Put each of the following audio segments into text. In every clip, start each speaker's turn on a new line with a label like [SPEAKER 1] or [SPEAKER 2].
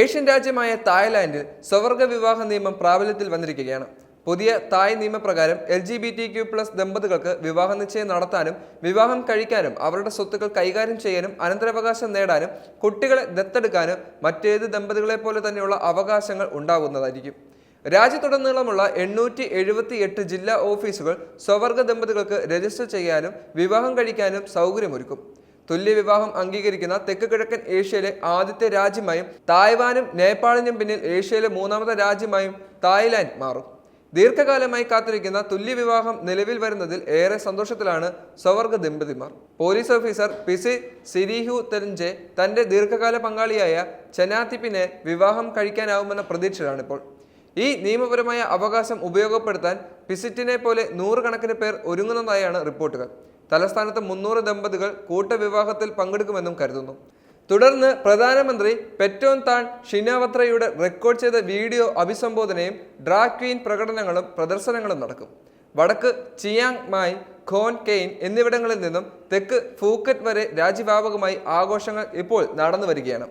[SPEAKER 1] Asian രാജ്യമായ തായ്ലാൻഡിൽ സ്വവർഗ വിവാഹ നിയമം പ്രാബല്യത്തിൽ വന്നിരിക്കുകയാണ്. പുതിയ തായ് നിയമപ്രകാരം L G B T Q plus ദമ്പതികൾക്ക് വിവാഹ നിശ്ചയം നടത്താനും വിവാഹം കഴിക്കാനും അവരുടെ സ്വത്തുക്കൾ കൈകാര്യം ചെയ്യാനും അനന്തരാവകാശം നേടാനും കുട്ടികളെ ദത്തെടുക്കാനും മറ്റേത് ദമ്പതികളെ പോലെ തന്നെയുള്ള അവകാശങ്ങൾ ഉണ്ടാകുന്നതായിരിക്കും. രാജ്യത്തുടനീളമുള്ള എണ്ണൂറ്റി എഴുപത്തി എട്ട് ജില്ലാ ഓഫീസുകൾ സ്വവർഗ ദമ്പതികൾക്ക് രജിസ്റ്റർ ചെയ്യാനും വിവാഹം കഴിക്കാനും സൗകര്യമൊരുക്കും. തുല്യ വിവാഹം അംഗീകരിക്കുന്ന തെക്ക് കിഴക്കൻ ഏഷ്യയിലെ ആദ്യത്തെ രാജ്യമായും തായ്വാനും നേപ്പാളിനും പിന്നിൽ ഏഷ്യയിലെ മൂന്നാമത്തെ രാജ്യമായും തായ്ലാന്റ് മാറും. ദീർഘകാലമായി കാത്തിരിക്കുന്ന തുല്യ വിവാഹം നിലവിൽ വരുന്നതിൽ ഏറെ സന്തോഷത്തിലാണ് സ്വവർഗ ദമ്പതിമാർ. പോലീസ് ഓഫീസർ പിസി സിരിഹു തെരഞ്ചെ തന്റെ ദീർഘകാല പങ്കാളിയായ ചെനാത്തിപ്പിനെ വിവാഹം കഴിക്കാനാവുമെന്ന പ്രതീക്ഷയിലാണിപ്പോൾ. ഈ നിയമപരമായ അവകാശം ഉപയോഗപ്പെടുത്താൻ പിസിറ്റിനെ പോലെ നൂറുകണക്കിന് പേർ ഒരുങ്ങുന്നതായാണ് റിപ്പോർട്ടുകൾ. തലസ്ഥാനത്ത് മുന്നൂറ് ദമ്പതികൾ കൂട്ടവിവാഹത്തിൽ പങ്കെടുക്കുമെന്നും കരുതുന്നു. തുടർന്ന് പ്രധാനമന്ത്രി പെറ്റോൻ താൻ ഷിനാവത്രയുടെ റെക്കോർഡ് ചെയ്ത വീഡിയോ അഭിസംബോധനയും ഡ്രാഗ് ക്വീൻ പ്രകടനങ്ങളും പ്രദർശനങ്ങളും നടക്കും. വടക്ക് ചിയാങ് മായ് ഖോൻ കെയ്ൻ എന്നിവിടങ്ങളിൽ നിന്നും തെക്ക് ഫൂക്കറ്റ് വരെ രാജ്യവ്യാപകമായി ആഘോഷങ്ങൾ ഇപ്പോൾ നടന്നു വരികയാണ്.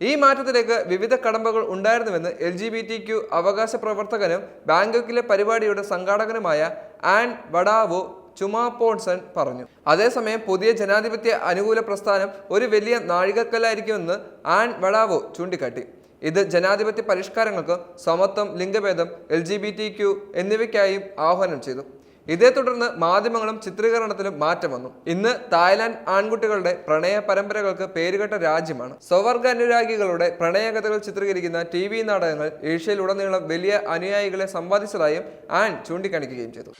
[SPEAKER 1] ഈ മാറ്റത്തിലേക്ക് വിവിധ കടമ്പകൾ ഉണ്ടായിരുന്നുവെന്ന് L G B T Q അവകാശ പ്രവർത്തകനും ബാങ്കോക്കിലെ പരിപാടിയുടെ സംഘാടകനുമായ ആൻ വഡാവോ ചുമാപോൺസൺ പറഞ്ഞു. അതേസമയം പുതിയ ജനാധിപത്യ അനുകൂല പ്രസ്ഥാനം ഒരു വലിയ നാഴികക്കല്ലായിരിക്കുമെന്ന് ആൻ വളാവോ ചൂണ്ടിക്കാട്ടി. ഇത് ജനാധിപത്യ പരിഷ്കാരങ്ങൾക്ക് സമത്വം ലിംഗഭേദം L G B T Q എന്നിവയ്ക്കായും ആഹ്വാനം ചെയ്തു. ഇതേ തുടർന്ന് മാധ്യമങ്ങളും ചിത്രീകരണത്തിലും മാറ്റം വന്നു. ഇന്ന് തായ്ലാന്റ് ആൺകുട്ടികളുടെ പ്രണയ പരമ്പരകൾക്ക് പേരുകെട്ട രാജ്യമാണ്. സ്വവർഗ അനുരാഗികളുടെ പ്രണയകഥകൾ ചിത്രീകരിക്കുന്ന ടി വി നാടകങ്ങൾ ഏഷ്യയിലുടനീളം വലിയ അനുയായികളെ സമ്പാദിച്ചതായും ആൻ ചൂണ്ടിക്കാണിക്കുകയും ചെയ്തു.